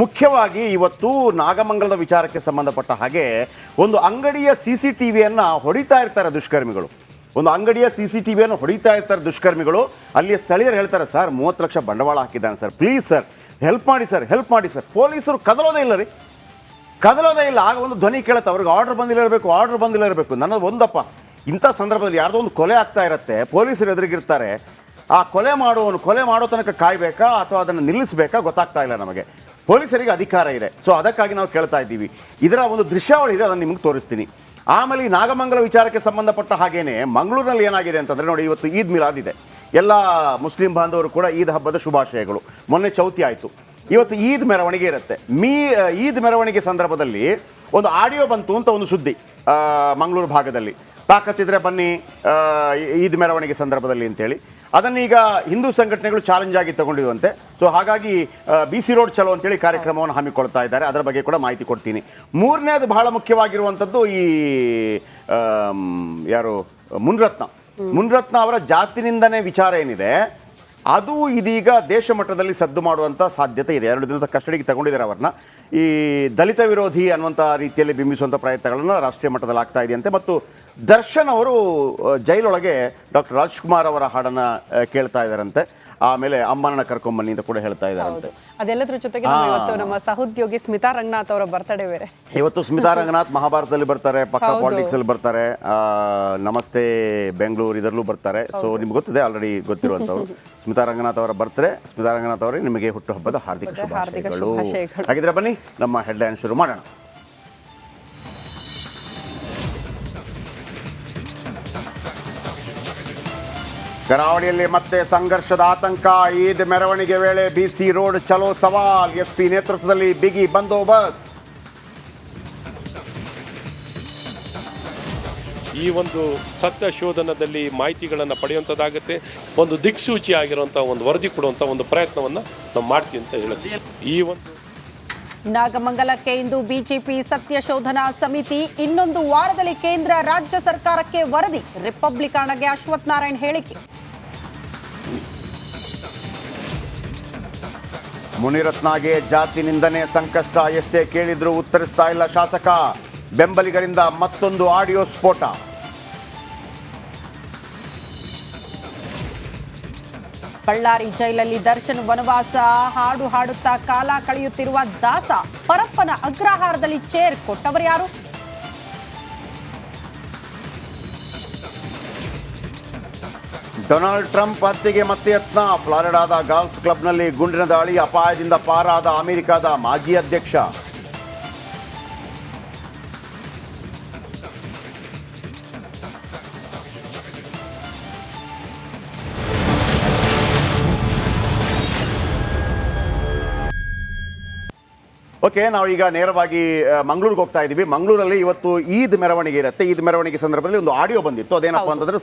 ಮುಖ್ಯವಾಗಿ ಇವತ್ತು ನಾಗಮಂಗಲದ ವಿಚಾರಕ್ಕೆ ಸಂಬಂಧಪಟ್ಟ ಹಾಗೆ ಒಂದು ಅಂಗಡಿಯ ಸಿ ಸಿ ಟಿ ವಿಯನ್ನು ಹೊಡಿತಾ ಇರ್ತಾರೆ ದುಷ್ಕರ್ಮಿಗಳು. ಒಂದು ಅಂಗಡಿಯ ಸಿ ಸಿ ಟಿ ವಿಯನ್ನು ಹೊಡಿತಾ ಇರ್ತಾರೆ ದುಷ್ಕರ್ಮಿಗಳು. ಅಲ್ಲಿಯ ಸ್ಥಳೀಯರು ಹೇಳ್ತಾರೆ, ಸರ್, ಮೂವತ್ತು ಲಕ್ಷ ಬಂಡವಾಳ ಹಾಕಿದ್ದಾನೆ ಸರ್, ಪ್ಲೀಸ್ ಸರ್, ಹೆಲ್ಪ್ ಮಾಡಿ ಸರ್, ಹೆಲ್ಪ್ ಮಾಡಿ ಸರ್. ಪೊಲೀಸರು ಕದಲೋದೇ ಇಲ್ಲ ರೀ. ಕದಲೋದೇ ಇಲ್ಲ. ಆಗ ಒಂದು ಧ್ವನಿ ಕೇಳುತ್ತೆ, ಅವ್ರಿಗೆ ಆರ್ಡರ್ ಬಂದಿಲ್ಲ ಇರಬೇಕು ಆರ್ಡರ್ ಬಂದಿಲ್ಲ ಇರಬೇಕು ನನ್ನ ಒಂದಪ್ಪ. ಇಂಥ ಸಂದರ್ಭದಲ್ಲಿ ಯಾರ್ದೋ ಒಂದು ಕೊಲೆ ಆಗ್ತಾ ಇರುತ್ತೆ, ಪೊಲೀಸರು ಎದುರಿಗಿರ್ತಾರೆ. ಆ ಕೊಲೆ ಮಾಡುವವನು, ಕೊಲೆ ಮಾಡೋ ತನಕ ಕಾಯಬೇಕಾ ಅಥವಾ ಅದನ್ನು ನಿಲ್ಲಿಸಬೇಕಾ ಗೊತ್ತಾಗ್ತಾ ಇಲ್ಲ ನಮಗೆ. ಪೊಲೀಸರಿಗೆ ಅಧಿಕಾರ ಇದೆ. ಸೊ ಅದಕ್ಕಾಗಿ ನಾವು ಕೇಳ್ತಾ ಇದ್ದೀವಿ. ಇದರ ಒಂದು ದೃಶ್ಯಾವಳಿ ಇದೆ, ಅದನ್ನು ನಿಮಗೆ ತೋರಿಸ್ತೀನಿ. ಆಮೇಲೆ ನಾಗಮಂಗಲ ವಿಚಾರಕ್ಕೆ ಸಂಬಂಧಪಟ್ಟ ಹಾಗೇನೆ ಮಂಗಳೂರಿನಲ್ಲಿ ಏನಾಗಿದೆ ಅಂತಂದರೆ ನೋಡಿ, ಇವತ್ತು ಈದ್ ಮಿಲಾದ್ ಇದೆ. ಎಲ್ಲ ಮುಸ್ಲಿಂ ಬಾಂಧವರು ಕೂಡ ಈದ್ ಹಬ್ಬದ ಶುಭಾಶಯಗಳು. ಮೊನ್ನೆ ಚೌತಿ ಆಯಿತು. ಇವತ್ತು ಈದ್ ಮೆರವಣಿಗೆ ಇರುತ್ತೆ. ಮೀ, ಈದ್ ಮೆರವಣಿಗೆ ಸಂದರ್ಭದಲ್ಲಿ ಒಂದು ಆಡಿಯೋ ಬಂತು ಅಂತ ಒಂದು ಸುದ್ದಿ ಮಂಗಳೂರು ಭಾಗದಲ್ಲಿ. ತಾಕತ್ತಿದ್ರೆ ಬನ್ನಿ ಈದ್ ಮೆರವಣಿಗೆ ಸಂದರ್ಭದಲ್ಲಿ ಅಂತೇಳಿ. ಅದನ್ನೀಗ ಹಿಂದೂ ಸಂಘಟನೆಗಳು ಚಾಲೆಂಜ್ ಆಗಿ ತಗೊಂಡಿರುವಂತೆ. ಸೊ ಹಾಗಾಗಿ ಬಿ ಸಿ ರೋಡ್ ಚಲೋ ಅಂತೇಳಿ ಕಾರ್ಯಕ್ರಮವನ್ನು ಹಮ್ಮಿಕೊಳ್ತಾ ಇದ್ದಾರೆ. ಅದರ ಬಗ್ಗೆ ಕೂಡ ಮಾಹಿತಿ ಕೊಡ್ತೀನಿ. ಮೂರನೇದು ಬಹಳ ಮುಖ್ಯವಾಗಿರುವಂಥದ್ದು ಈ ಯಾರು ಮುನ್ರತ್ನ. ಮುನ್ರತ್ನ ಅವರ ಜಾತಿನಿಂದನೇ ವಿಚಾರ ಏನಿದೆ? ಅದು ಇದೀಗ ದೇಶ ಮಟ್ಟದಲ್ಲಿ ಸದ್ದು ಮಾಡುವಂಥ ಸಾಧ್ಯತೆ ಇದೆ. ಎರಡು ದಿನದ ಕಸ್ಟಡಿಗೆ ತಗೊಂಡಿದ್ದಾರೆ ಅವರನ್ನ. ಈ ದಲಿತ ವಿರೋಧಿ ಅನ್ನುವಂಥ ರೀತಿಯಲ್ಲಿ ಬಿಂಬಿಸುವಂಥ ಪ್ರಯತ್ನಗಳನ್ನು ರಾಷ್ಟ್ರೀಯ ಮಟ್ಟದಲ್ಲಿ ಆಗ್ತಾ ಇದೆಯಂತೆ ಮತ್ತು ದರ್ಶನ್ ಅವರು ಜೈಲೊಳಗೆ ಡಾಕ್ಟರ್ ರಾಜ್ಕುಮಾರ್ ಅವರ ಹಾಡನ್ನು ಕೇಳ್ತಾ ಇದ್ದಾರಂತೆ. ಆಮೇಲೆ ಅಮ್ಮನ ಕರ್ಕೊಂಬನ್ನಿ ಅಂತ ಕೂಡ ಹೇಳ್ತಾ ಇದ್ದಾರೆ ಅದೆಲ್ಲದ್ರ ಜೊತೆಗೆ ನಮ್ಮ ಇವತ್ತು ನಮ್ಮ ಸಹೋದ್ಯೋಗಿ ಸ್ಮಿತಾ ರಂಗನಾಥ್ ಅವರ ಬರ್ತಡೇ ಬೇರೆ. ಇವತ್ತು ಸ್ಮಿತಾ ರಂಗನಾಥ್ ಮಹಾಭಾರತದಲ್ಲಿ ಬರ್ತಾರೆ ಪಕ್ಕ. ಪಾಲಿಟಿಕ್ಸ್ ಅಲ್ಲಿ ಬರ್ತಾರೆ ಆ, ನಮಸ್ತೆ ಬೆಂಗಳೂರು ಇದರಲ್ಲೂ ಬರ್ತಾರೆ. ಸೊ ನಿಮ್ಗೆ ಗೊತ್ತಿದೆ ಆಲ್ರೆಡಿ ಗೊತ್ತಿರುವಂತವ್ರು ಸ್ಮಿತಾ ರಂಗನಾಥ್ ಅವರ ಬರ್ತಾರೆ ಸ್ಮಿತಾ ರಂಗನಾಥ್ ಅವರೇ ನಿಮಗೆ ಹುಟ್ಟುಹಬ್ಬದ ಹಾರ್ದಿಕ ಶುಭಾಶಯಗಳು. ಹಾಗಿದ್ರೆ ಬನ್ನಿ ನಮ್ಮ ಹೆಡ್ಲೈನ್ ಶುರು ಮಾಡೋಣ. ಕರಾವಳಿಯಲ್ಲಿ ಮತ್ತೆ ಸಂಘರ್ಷದ ಆತಂಕ. ಈದ್ ಮೆರವಣಿಗೆ ವೇಳೆ ಬಿಸಿ ರೋಡ್ ಚಲೋ ಸವಾಲ್. ಎಸ್ಪಿ ನೇತೃತ್ವದಲ್ಲಿ ಬಿಗಿ ಬಂದೋಬಸ್ತ್. ಈ ಒಂದು ಸತ್ಯ ಶೋಧನದಲ್ಲಿ ಮಾಹಿತಿಗಳನ್ನು ಪಡೆಯುವಂಥದ್ದಾಗುತ್ತೆ ಒಂದು ದಿಕ್ಸೂಚಿ ಆಗಿರುವಂಥ ಒಂದು ವರದಿ ಕೊಡುವಂಥ ಒಂದು ಪ್ರಯತ್ನವನ್ನು ನಾವು ಮಾಡ್ತೀವಿ ಅಂತ ಹೇಳಿದ್ವಿ ಈ ಒಂದು ನಾಗಮಂಗಲಕ್ಕೆ ಇಂದು ಬಿಜೆಪಿ ಸತ್ಯ ಶೋಧನಾ ಸಮಿತಿ. ಇನ್ನೊಂದು ವಾರದಲ್ಲಿ ಕೇಂದ್ರ ರಾಜ್ಯ ಸರ್ಕಾರಕ್ಕೆ ವರದಿ. ರಿಪಬ್ಲಿಕಾಣಗೆ ಅಶ್ವಥ್ ನಾರಾಯಣ್ ಹೇಳಿಕೆ. ಮುನಿರತ್ನಾಗೆ ಜಾತಿ ನಿಂದನೆ ಸಂಕಷ್ಟ ಎಷ್ಟೇ ಕೇಳಿದರೂ ಉತ್ತರಿಸ್ತಾ ಇಲ್ಲ ಶಾಸಕ. ಬೆಂಬಲಿಗರಿಂದ ಮತ್ತೊಂದು ಆಡಿಯೋ ಸ್ಫೋಟ. ಬಳ್ಳಾರಿ ಜೈಲಲ್ಲಿ ದರ್ಶನ್ ವನವಾಸ, ಹಾಡು ಹಾಡುತ್ತಾ ಕಾಲ ಕಳೆಯುತ್ತಿರುವ ದಾಸ, ಪರಪ್ಪನ ಅಗ್ರಹಾರದಲ್ಲಿ ಚೇರ್ ಕೊಟ್ಟವರು ಯಾರು? ಡೊನಾಲ್ಡ್ ಟ್ರಂಪ್ ಹತ್ಯೆಗೆ ಮತ್ತೆ ಯತ್ನ ಫ್ಲಾರಿಡಾದ ಗಾಲ್ಫ್ ಕ್ಲಬ್ನಲ್ಲಿ ಗುಂಡಿನ ದಾಳಿ ಅಪಾಯದಿಂದ ಪಾರಾದ ಅಮೆರಿಕದ ಮಾಜಿ ಅಧ್ಯಕ್ಷ. ಓಕೆ ನಾವೀಗ ನೇರವಾಗಿ ಮಂಗಳೂರಿಗೆ ಹೋಗ್ತಾ ಇದ್ದೀವಿ ಮಂಗಳೂರಲ್ಲಿ ಇವತ್ತು ಈದ್ ಮೆರವಣಿಗೆ ಇರುತ್ತೆ. ಈದ್ ಮೆರವಣಿಗೆ ಸಂದರ್ಭದಲ್ಲಿ ಒಂದು ಆಡಿಯೋ ಬಂದಿತ್ತು. ಅದೇನಪ್ಪ ಅಂತಂದ್ರೆ